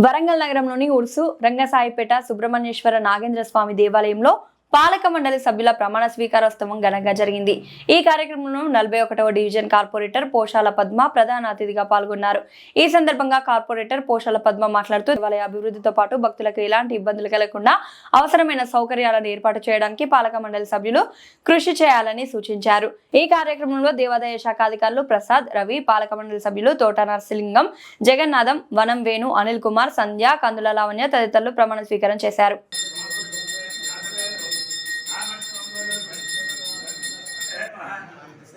వరంగల్ నగరంలోని ఉర్సు రంగసాయిపేట సుబ్రహ్మణ్యేశ్వర నాగేంద్ర స్వామి దేవాలయంలో పాలక మండలి సభ్యుల ప్రమాణ స్వీకారోత్సవం ఘనంగా జరిగింది. ఈ కార్యక్రమంలో నలభై ఒకటవ డివిజన్ కార్పొరేటర్ పోషాల పద్మ ప్రధాన అతిథిగా పాల్గొన్నారు. ఈ సందర్భంగా కార్పొరేటర్ పోషాల పద్మ మాట్లాడుతూ దేవాలయ అభివృద్ధితో పాటు భక్తులకు ఎలాంటి ఇబ్బందులు కలగకుండా అవసరమైన సౌకర్యాలను ఏర్పాటు చేయడానికి పాలక మండలి సభ్యులు కృషి చేయాలని సూచించారు. ఈ కార్యక్రమంలో దేవాదాయ శాఖ అధికారులు ప్రసాద్ రవి పాలక మండలి సభ్యులు తోట నరసింగం జగన్నాథం వనం వేణు అనిల్ కుమార్ సంధ్య కందుల లావణ్య తదితరులు ప్రమాణ స్వీకారం చేశారు.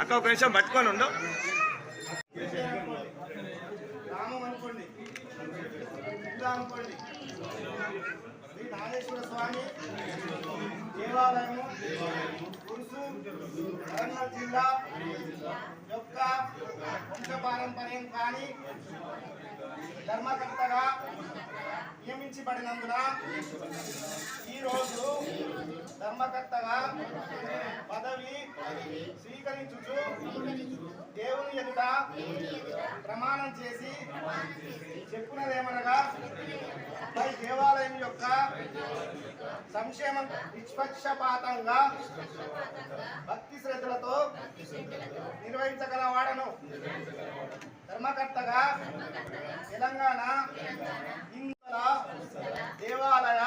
అక్క ఒక నిమిషం పట్టుకొని ఉండు. రామం అనుకోండి. అనుకోండి. శ్రీ నాగేశ్వర స్వామి దేవాలయము వరంగల్ జిల్లా యొక్క వంశ పారంపర్యం కానీ ధర్మకర్తగా నియమించబడినందున ఈరోజు ధర్మకర్తగా పదవి స్వీకరించుచు దేవుని ఎదుట ప్రమాణం చేసి చెప్పునదేమనగా పై దేవాలయం యొక్క సంక్షేమం నిష్పక్షపాతంగా భక్తి శ్రద్ధలతో నిర్వహించగలవాడను. ధర్మకర్తగా తెలంగాణ దేవాలయ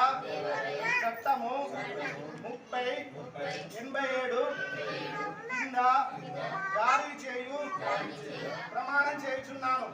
చట్టము ముప్పై ఎనభై ఏడు కింద జారీ చేయు ప్రమాణం చేయుచున్నాను.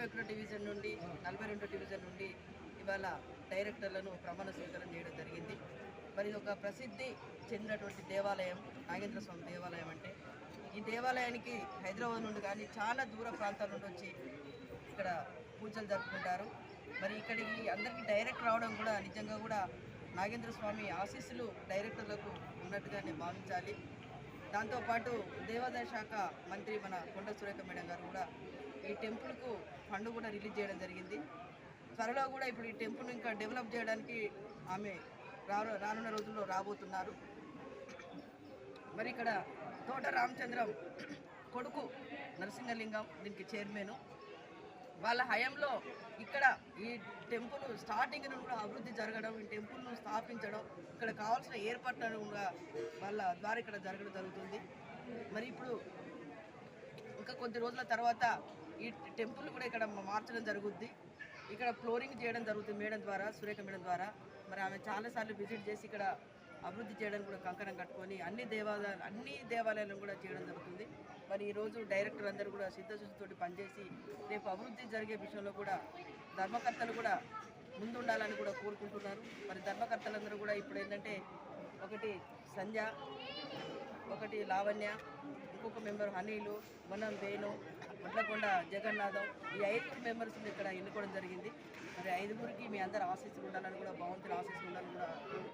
నలభై ఒకటో డివిజన్ నుండి నలభై రెండో డివిజన్ నుండి ఇవాళ డైరెక్టర్లను ప్రమాణ స్వీకారం చేయడం జరిగింది. మరి ఇది ఒక ప్రసిద్ధి చెందినటువంటి దేవాలయం నాగేంద్ర స్వామి దేవాలయం అంటే. ఈ దేవాలయానికి హైదరాబాద్ నుండి కానీ చాలా దూర ప్రాంతాల నుండి వచ్చి ఇక్కడ పూజలు జరుపుకుంటారు. మరి ఇక్కడికి అందరికీ డైరెక్ట్ రావడం కూడా నిజంగా కూడా నాగేంద్ర స్వామి ఆశీస్సులు డైరెక్టర్లకు ఉన్నట్టుగానే భావించాలి. దాంతోపాటు దేవాదాయ శాఖ మంత్రి మన కొండ సురేఖ మేడం గారు కూడా ఈ టెంపుల్కు ఫండ్ కూడా రిలీజ్ చేయడం జరిగింది. త్వరలో కూడా ఇప్పుడు ఈ టెంపుల్ను ఇంకా డెవలప్ చేయడానికి ఆమె రానున్న రోజుల్లో రాబోతున్నారు. మరి ఇక్కడ తోట రామచంద్రం కొడుకు నరసింహలింగం దీనికి చైర్మన్. వాళ్ళ హయాంలో ఇక్కడ ఈ టెంపుల్ స్టార్టింగ్ నుండి కూడా అభివృద్ధి జరగడం ఈ టెంపుల్ను స్థాపించడం ఇక్కడ కావాల్సిన ఏర్పాట్లను కూడా వాళ్ళ ద్వారా ఇక్కడ జరగడం జరుగుతుంది. మరి ఇప్పుడు ఇంకా కొద్ది రోజుల తర్వాత ఈ టెంపుల్ కూడా ఇక్కడ మార్చడం జరుగుద్ది. ఇక్కడ ఫ్లోరింగ్ చేయడం జరుగుతుంది మేడం ద్వారా సురేఖ మేడం ద్వారా. మరి ఆమె చాలాసార్లు విజిట్ చేసి ఇక్కడ అభివృద్ధి చేయడానికి కూడా కంకణం కట్టుకొని అన్ని దేవాలయాలు అన్ని దేవాలయాలను కూడా చేయడం జరుగుతుంది. మరి ఈరోజు డైరెక్టర్ అందరూ కూడా సిద్ధశుద్ధితోటి పనిచేసి రేపు అభివృద్ధి జరిగే విషయంలో కూడా ధర్మకర్తలు కూడా ముందుండాలని కూడా కోరుకుంటున్నారు. మరి ధర్మకర్తలందరూ కూడా ఇప్పుడు ఏంటంటే ఒకటి సంధ్య ఒకటి లావణ్య ఒక్కొక్క మెంబర్ హనీలు మనం వేణు వడ్లకొండ జగన్నాథం ఈ ఐదుగురు మెంబర్స్ ఇక్కడ ఎన్నుకోవడం జరిగింది. మరి ఐదుగురికి మీ అందరు ఆశీస్సులు ఉండాలని కూడా భగవంతుని ఆశీస్సులు ఉండాలని కూడా